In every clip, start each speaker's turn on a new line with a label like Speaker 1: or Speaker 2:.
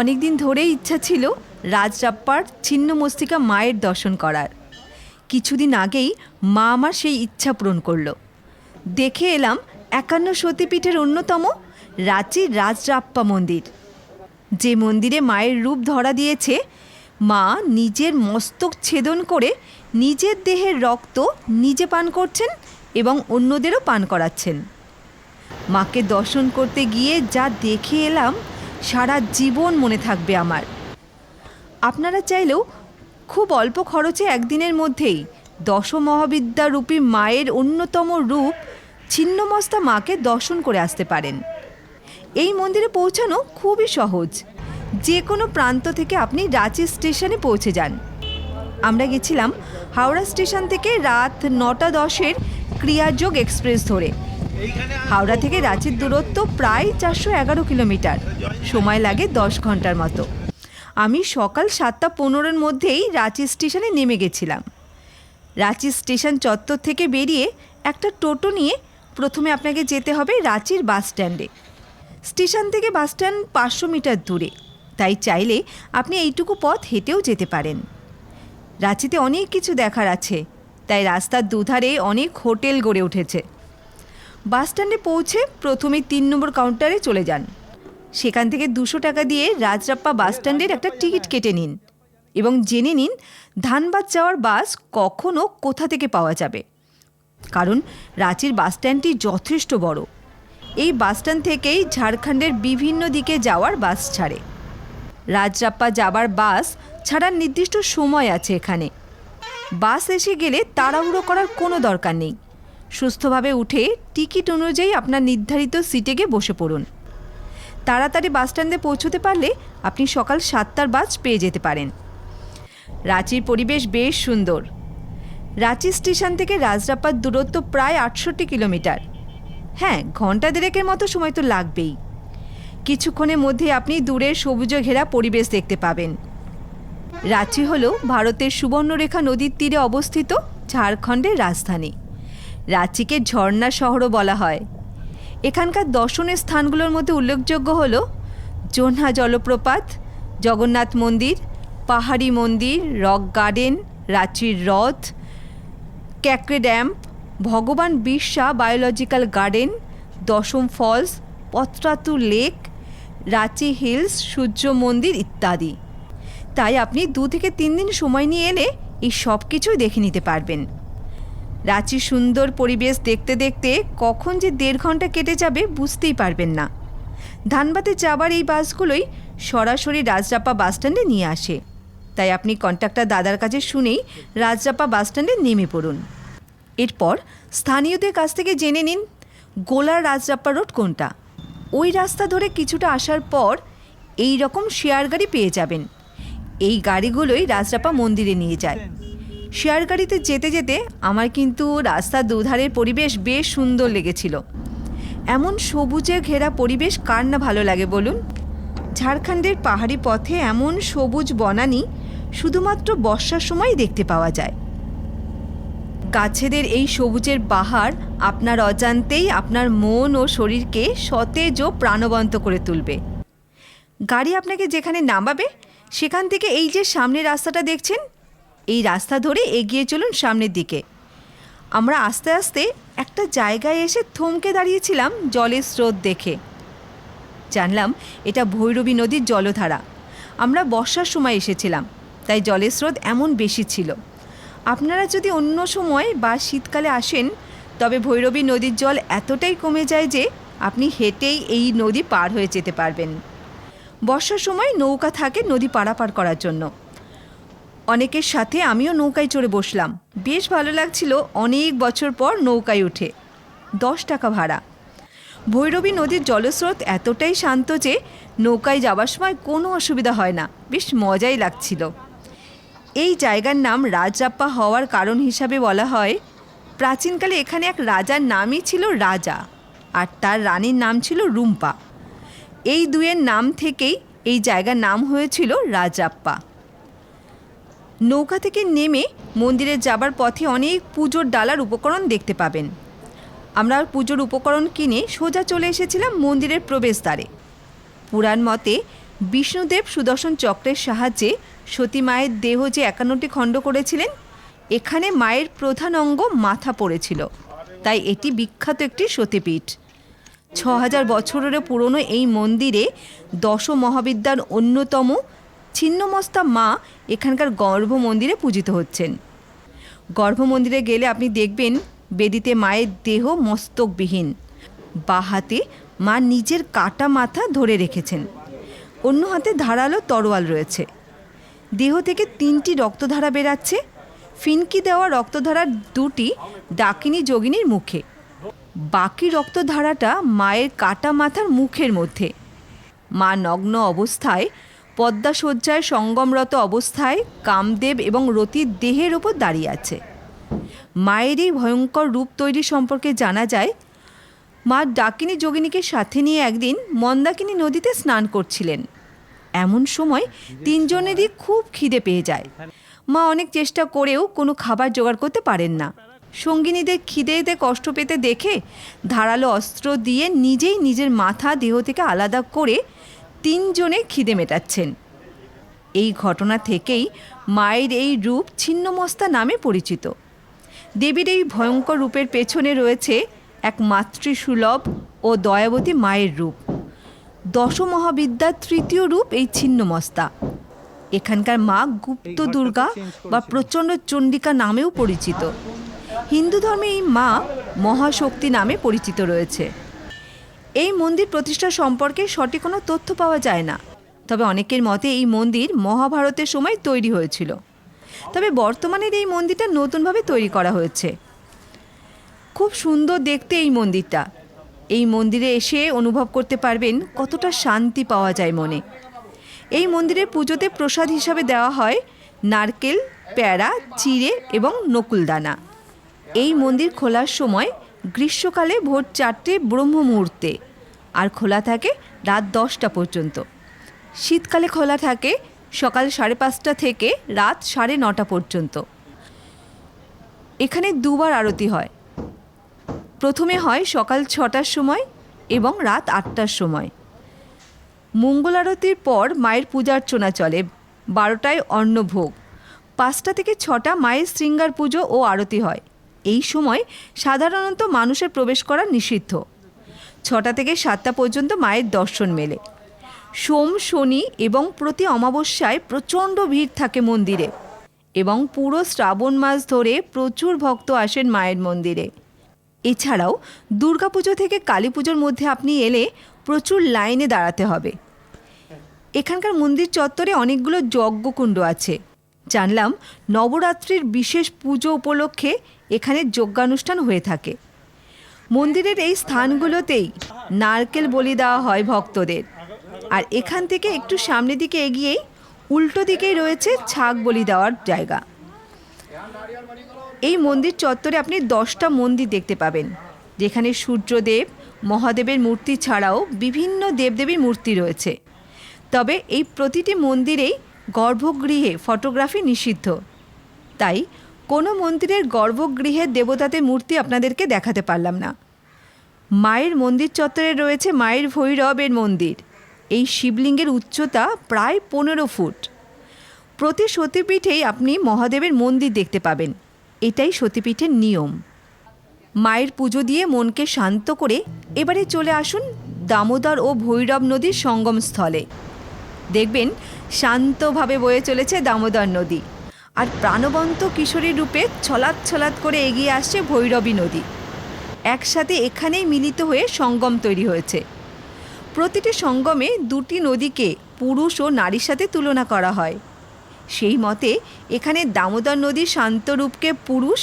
Speaker 1: অনেক দিন ধরেই ইচ্ছা ছিল রাজরাপ্পার ছিন্ন মস্তিকা মায়ের দর্শন করার। কিছুদিন আগেই মা আমার সেই ইচ্ছা পূরণ করল। দেখে এলাম একান্ন সতীপীঠের অন্যতম রাঁচির রাজরাপ্পা মন্দির। যে মন্দিরে মায়ের রূপ ধরা দিয়েছে, মা নিজের মস্তক ছেদন করে নিজের দেহের রক্ত নিজে পান করছেন এবং অন্যদেরও পান করাচ্ছেন। মাকে দর্শন করতে গিয়ে যা দেখে এলাম সারা জীবন মনে থাকবে আমার। আপনারা চাইলেও খুব অল্প খরচে একদিনের মধ্যেই দশ মহাবিদ্যা মায়ের অন্যতম রূপ ছিন্নমস্তা মাকে দর্শন করে আসতে পারেন। এই মন্দিরে পৌঁছানো খুবই সহজ। যে কোনো প্রান্ত থেকে আপনি রাঁচি স্টেশনে পৌঁছে যান। আমরা গেছিলাম হাওড়া স্টেশন থেকে রাত নটা দশের ক্রিয়াযোগ এক্সপ্রেস ধরে। হাওড়া থেকে রাঁচির দূরত্ব প্রায় চারশো এগারো কিলোমিটার। সময় লাগে দশ ঘণ্টার মতো। আমি সকাল সাতটা পনেরোর মধ্যেই রাঁচি স্টেশনে নেমে গেছিলাম। রাঁচি স্টেশন চত্বর থেকে বেরিয়ে একটা টোটো নিয়ে প্রথমে আপনাকে যেতে হবে রাঁচির বাস স্ট্যান্ডে। স্টেশন থেকে বাস স্ট্যান্ড পাঁচশো মিটার দূরে। তাই চাইলে আপনি এইটুকু পথ হেঁটেও যেতে পারেন। রাঁচিতে অনেক কিছু দেখার আছে। তাই রাস্তার দুধারে অনেক হোটেল গড়ে উঠেছে। বাস স্ট্যান্ডে পৌঁছে প্রথমে তিন নম্বর কাউন্টারে চলে যান। সেখান থেকে দুশো টাকা দিয়ে রাজরাপ্পা বাসস্ট্যান্ডের একটা টিকিট কেটে নিন এবং জেনে নিন ধানবাদ যাওয়ার বাস কখন ও কোথা থেকে পাওয়া যাবে। কারণ রাঁচির বাসস্ট্যান্ডটি যথেষ্ট বড়। এই বাসস্ট্যান্ড থেকেই ঝাড়খণ্ডের বিভিন্ন দিকে যাওয়ার বাস ছাড়ে। রাজরাপ্পা যাবার বাস ছাড়ার নির্দিষ্ট সময় আছে এখানে। বাস এসে গেলে তাড়াহুড়ো করার কোনো দরকার নেই। সুস্থভাবে উঠে টিকিট অনুযায়ী আপনার নির্ধারিত সিটে গিয়ে বসে পড়ুন। তাড়াতাড়ি বাসস্ট্যান্ডে পৌঁছতে পারলে আপনি সকাল সাতটার বাস পেয়ে যেতে পারেন। রাঁচির পরিবেশ বেশ সুন্দর। রাঁচি স্টেশন থেকে রাজরাপ্পার দূরত্ব প্রায় আটষট্টি কিলোমিটার। হ্যাঁ ঘণ্টা দেড়েকের মতো সময় তো লাগবেই। কিছুক্ষণের মধ্যে আপনি দূরের সবুজ ঘেরা পরিবেশ দেখতে পাবেন। রাঁচি হল ভারতের সুবর্ণরেখা নদীর তীরে অবস্থিত ঝাড়খণ্ডের রাজধানী। রাঁচিকে ঝর্ণা শহরও বলা হয়। এখানকার দর্শনের স্থানগুলোর মধ্যে উল্লেখযোগ্য হল জোনহা জলপ্রপাত, জগন্নাথ মন্দির, পাহাড়ি মন্দির, রক গার্ডেন, রাঁচির হ্রদ ক্যাকরে dam, Bhagwan Birsa biological garden, Dassam falls, Patratu lake, Ranchi hills, Surya Mandir ইত্যাদি। তাই আপনি দু থেকে তিন দিন সময় নিয়ে এলে এই সব কিছুই দেখে নিতে পারবেন। রাঁচির সুন্দর পরিবেশ দেখতে দেখতে কখন যে দেড় ঘণ্টা কেটে যাবে বুঝতেই পারবেন না। ধানবাদে যাবার এই বাসগুলোই সরাসরি রাজরাপ্পা বাসস্ট্যান্ডে নিয়ে আসে। তাই আপনি কন্ট্রাক্টর দাদার কাছে শুনেই রাজরাপ্পা বাসস্ট্যান্ডে নেমে পড়ুন। এরপর স্থানীয়দের কাছ থেকে জেনে নিন গোলার রাজরাপ্পা রোড কোনটা। ওই রাস্তা ধরে কিছুটা আসার পর এই রকম শেয়ার গাড়ি পেয়ে যাবেন। এই গাড়িগুলোই রাজরাপ্পা মন্দিরে নিয়ে যায়। শেয়ার গাড়িতে যেতে যেতে আমার কিন্তু রাস্তার দুধারের পরিবেশ বেশ সুন্দর লেগেছিল। এমন সবুজে ঘেরা পরিবেশ কার না ভালো লাগে বলুন? ঝাড়খণ্ডের পাহাড়ি পথে এমন সবুজ বনানি শুধুমাত্র বর্ষার সময় দেখতে পাওয়া যায়। গাছেদের এই সবুজের বাহার আপনার অজান্তেই আপনার মন ও শরীরকে সতেজ ও প্রাণবন্ত করে তুলবে। গাড়ি আপনাকে যেখানে নামাবে, সেখান থেকে এই যে সামনের রাস্তাটা দেখছেন এই রাস্তা ধরে এগিয়ে চলুন সামনের দিকে। আমরা আস্তে আস্তে একটা জায়গায় এসে থমকে দাঁড়িয়েছিলাম জলের স্রোত দেখে। জানলাম এটা ভৈরবী নদীর জলধারা। আমরা বর্ষার সময় এসেছিলাম, তাই জলের স্রোত এমন বেশি ছিল। আপনারা যদি অন্য সময় বা শীতকালে আসেন, তবে ভৈরবী নদীর জল এতটাই কমে যায় যে আপনি হেঁটেই এই নদী পার হয়ে যেতে পারবেন। বর্ষার সময় নৌকা থাকে নদী পারাপার করার জন্য। অনেকের সাথে আমিও নৌকায় চড়ে বসলাম। বেশ ভালো লাগছিল অনেক বছর পর নৌকায় উঠে। দশ টাকা ভাড়া। ভৈরবী নদীর জলস্রোত এতটাই শান্ত যে নৌকায় যাওয়ার সময় কোনো অসুবিধা হয় না। বেশ মজাই লাগছিল। এই জায়গার নাম রাজরাপ্পা হওয়ার কারণ হিসাবে বলা হয়। প্রাচীনকালে এখানে এক রাজার নামই ছিল রাজা আর তার রানীর নাম ছিল রুম্পা। এই দুয়ের নাম থেকেই এই জায়গার নাম হয়েছিল রাজরাপ্পা নৌকা থেকে নেমে মন্দিরে যাবার পথে অনেক পুজোর ডালার উপকরণ দেখতে পাবেন। আমরা পুজোর উপকরণ কিনে সোজা চলে এসেছিলাম মন্দিরের প্রবেশদ্বারে। পুরাণ মতে বিষ্ণুদেব সুদর্শন চক্রের সাহায্যে সতী মায়ের দেহ যে একান্নটি খণ্ড করেছিলেন, এখানে মায়ের প্রধান অঙ্গ মাথা পড়েছিল। তাই এটি বিখ্যাত একটি সতীপীঠ। ছ হাজার বছরেরও পুরনো এই মন্দিরে দশ মহাবিদ্যার অন্যতম ছিন্নমস্তা মা এখানকার গর্ভ মন্দিরে পূজিত হচ্ছেন। গর্ভ মন্দিরে গেলে আপনি দেখবেন বেদিতে মায়ের দেহ মস্তকবিহীন। বা হাতে মা নিজের কাটা মাথা ধরে রেখেছেন। অন্য হাতে ধারালো তরোয়াল রয়েছে। দেহ থেকে তিনটি রক্তধারা বেরাচ্ছে। ফিনকি দেওয়া রক্তধারার দুটি ডাকিনী যোগিনীর মুখে। বাকি রক্তধারাটা মায়ের কাটা মাথার মুখের মধ্যে। মা নগ্ন অবস্থায় পদ্মাশয্যায় সঙ্গমরত অবস্থায় কামদেব এবং রতির দেহের ওপর দাঁড়িয়ে আছে। মায়ের এই ভয়ঙ্কর রূপ তৈরি সম্পর্কে জানা যায়, মা ডাকিনী যোগিনীকে সাথে নিয়ে একদিন মন্দাকিনী নদীতে স্নান করছিলেন। এমন সময় তিনজনেরই খুব খিদে পেয়ে যায়। মা অনেক চেষ্টা করেও কোনো খাবার জোগাড় করতে পারেন না। সঙ্গিনীদের খিদে খিদেতে কষ্ট পেতে দেখে ধারালো অস্ত্র দিয়ে নিজেই নিজের মাথা দেহ থেকে আলাদা করে তিনজনে খিদে মেটাচ্ছেন। এই ঘটনা থেকেই মায়ের এই রূপ ছিন্নমস্তা নামে পরিচিত। দেবীর এই ভয়ঙ্কর রূপের পেছনে রয়েছে এক মাতৃসুলভ ও দয়াবতী মায়ের রূপ। দশমহাবিদ্যার তৃতীয় রূপ এই ছিন্নমস্তা। এখানকার মা গুপ্ত দুর্গা বা প্রচণ্ড চণ্ডিকা নামেও পরিচিত। হিন্দু ধর্মে এই মা মহাশক্তি নামে পরিচিত রয়েছে। এই মন্দির প্রতিষ্ঠা সম্পর্কে সঠিক কোনো তথ্য পাওয়া যায় না। তবে অনেকের মতে এই মন্দির মহাভারতের সময় তৈরি হয়েছিল। তবে বর্তমানের এই মন্দিরটা নতুনভাবে তৈরি করা হয়েছে। খুব সুন্দর দেখতে এই মন্দিরটা। এই মন্দিরে এসে অনুভব করতে পারবেন কতটা শান্তি পাওয়া যায় মনে। এই মন্দিরের পুজোতে প্রসাদ হিসাবে দেওয়া হয় নারকেল, প্যারা, চিড়ে এবং নকুলদানা। এই মন্দির খোলার সময় গ্রীষ্মকালে ভোর চারটে ব্রহ্ম মুহূর্তে আর খোলা থাকে রাত দশটা পর্যন্ত। শীতকালে খোলা থাকে সকাল সাড়ে পাঁচটা থেকে রাত সাড়ে নটা পর্যন্ত। এখানে দুবার আরতি হয়। প্রথমে হয় সকাল ছটার সময় এবং রাত আটটার সময়। মঙ্গল আরতির পর মায়ের পূজার্চনা চলে, বারোটায় অন্নভোগ। পাঁচটা থেকে ছটা মায়ের শৃঙ্গার পুজো ও আরতি হয়। এই সময় সাধারণত মানুষের প্রবেশ করা নিষিদ্ধ। ছটা থেকে সাতটা পর্যন্ত মায়ের দর্শন মেলে। সোম, শনি এবং প্রতি অমাবস্যায় প্রচণ্ড ভিড় থাকে মন্দিরে এবং পুরো শ্রাবণ মাস ধরে প্রচুর ভক্ত আসেন মায়ের মন্দিরে। এছাড়াও দুর্গাপুজো থেকে কালী পুজোর মধ্যে আপনি এলে প্রচুর লাইনে দাঁড়াতে হবে। এখানকার মন্দির চত্বরে অনেকগুলো যজ্ঞকুণ্ড আছে। জানলাম নবরাত্রির বিশেষ পুজো উপলক্ষে এখানে যজ্ঞানুষ্ঠান হয়ে থাকে। মন্দিরের এই স্থানগুলোতেই নারকেল বলি দেওয়া হয় ভক্তদের। আর এখান থেকে একটু সামনের দিকে এগিয়েই উল্টো দিকেই রয়েছে ছাগ বলি দেওয়ার জায়গা। এই মন্দির চত্বরে আপনি দশটা মন্দির দেখতে পাবেন, যেখানে সূর্যদেব, মহাদেবের মূর্তি ছাড়াও বিভিন্ন দেবদেবীর মূর্তি রয়েছে। তবে এই প্রতিটি মন্দিরেই গর্ভগৃহে ফটোগ্রাফি নিষিদ্ধ। তাই কোনো মন্দিরের গর্ভগৃহের দেবতাদের মূর্তি আপনাদেরকে দেখাতে পারলাম না। মায়ের মন্দির চত্বরে রয়েছে মায়ের ভৈরবের মন্দির। এই শিবলিঙ্গের উচ্চতা প্রায় পনেরো ফুট। প্রতি সতীপীঠেই আপনি মহাদেবের মন্দির দেখতে পাবেন। এটাই সতীপীঠের নিয়ম। মায়ের পুজো দিয়ে মনকে শান্ত করে এবারে চলে আসুন দামোদর ও ভৈরব নদীর সঙ্গমস্থলে। দেখবেন শান্তভাবে বয়ে চলেছে দামোদর নদী। আর প্রাণবন্ত কিশোরী রূপে ছলাৎ ছলাৎ করে এগিয়ে আসছে ভৈরবী নদী। একসাথে এখানেই মিলিত হয়ে সঙ্গম তৈরি হয়েছে। প্রতিটি সঙ্গমে দুটি নদীকে পুরুষ ও নারীর সাথে তুলনা করা হয়। সেই মতে এখানে দামোদর নদীর শান্ত রূপকে পুরুষ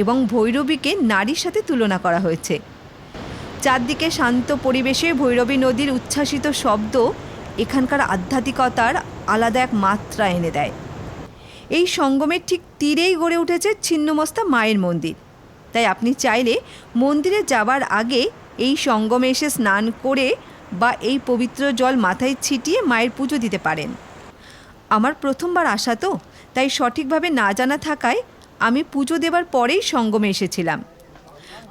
Speaker 1: এবং ভৈরবীকে নারীর সাথে তুলনা করা হয়েছে। চারদিকে শান্ত পরিবেশে ভৈরবী নদীর উচ্ছ্বাসিত শব্দ এখানকার আধ্যাত্মিকতার আলাদা এক মাত্রা এনে দেয়। এই সঙ্গমের ঠিক তীরেই গড়ে উঠেছে ছিন্নমস্তা মায়ের মন্দির। তাই আপনি চাইলে মন্দিরে যাবার আগে এই সঙ্গমে এসে স্নান করে বা এই পবিত্র জল মাথায় ছিটিয়ে মায়ের পুজো দিতে পারেন। আমার প্রথমবার আসা তো, তাই সঠিকভাবে না জানা থাকায় আমি পুজো দেবার পরেই সঙ্গমে এসেছিলাম।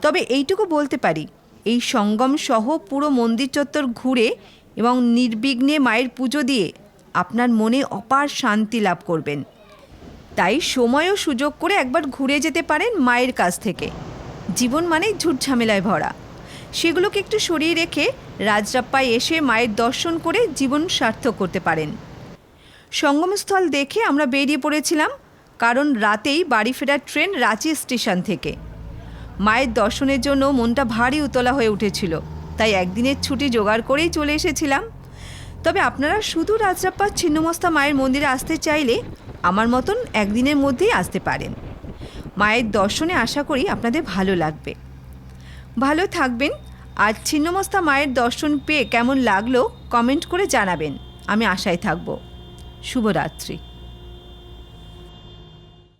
Speaker 1: তবে এইটুকু বলতে পারি, এই সঙ্গম সহ পুরো মন্দির চত্বর ঘুরে এবং নির্বিঘ্নে মায়ের পুজো দিয়ে আপনার মনে অপার শান্তি লাভ করবেন। তাই সময় ও সুযোগ করে একবার ঘুরে যেতে পারেন মায়ের কাছ থেকে। জীবন মানেই ঝুট ঝামেলায় ভরা। সেগুলোকে একটু সরিয়ে রেখে রাজরাপ্পায় এসে মায়ের দর্শন করে জীবন সার্থক করতে পারেন। সঙ্গমস্থল দেখে আমরা বেরিয়ে পড়েছিলাম, কারণ রাতেই বাড়ি ফেরার ট্রেন রাঁচি স্টেশন থেকে। মায়ের দর্শনের জন্য মনটা ভারী উতলা হয়ে উঠেছিল, তাই একদিনের ছুটি জোগাড় করেই চলে এসেছিলাম। তবে আপনারা শুধু রাজরাপ্পার ছিন্নমস্তা মায়ের মন্দিরে আসতে চাইলে আমার মতন একদিনের মধ্যেই আসতে পারেন। মায়ের দর্শনে আশা করি আপনাদের ভালো লাগবে। ভালো থাকবেন। আর ছিন্নমস্তা মায়ের দর্শন পেয়ে কেমন লাগল কমেন্ট করে জানাবেন। আমি আশায় থাকব। শুভরাত্রি।